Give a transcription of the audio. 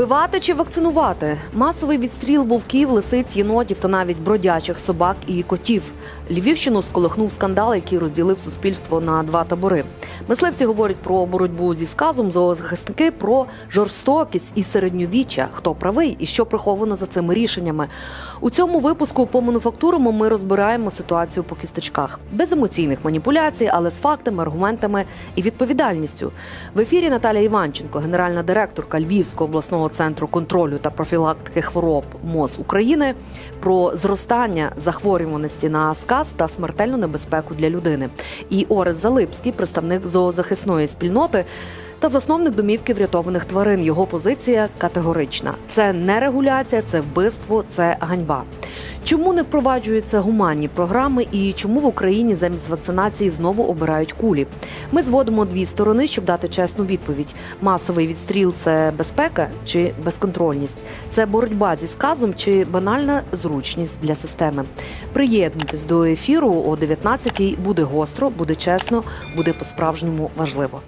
Вбивати чи вакцинувати? Масовий відстріл вовків, лисиць, єнотів та навіть бродячих собак і котів. Львівщину сколихнув скандал, який розділив суспільство на два табори. Мисливці говорять про боротьбу зі сказом, зоозахисники про жорстокість і середньовіччя. Хто правий і що приховано за цими рішеннями? У цьому випуску по мануфактурому ми розбираємо ситуацію по кісточках без емоційних маніпуляцій, але з фактами, аргументами і відповідальністю. В ефірі Наталія Іванченко, генеральна директорка Львівського обласного центру контролю та профілактики хвороб МОЗ України, про зростання захворюваності на сказ та смертельну небезпеку для людини. І Орес Залипський, представник зоозахисної спільноти. Та засновник домівки врятованих тварин. Його позиція категорична: це не регуляція, це вбивство, це ганьба. Чому не впроваджуються гуманні програми і чому в Україні замість вакцинації знову обирають кулі? Ми зводимо дві сторони, щоб дати чесну відповідь: масовий відстріл це безпека чи безконтрольність, це боротьба зі сказом чи банальна зручність для системи. Приєднуйтесь до ефіру о 19-й. Буде гостро, буде чесно, буде по-справжньому важливо.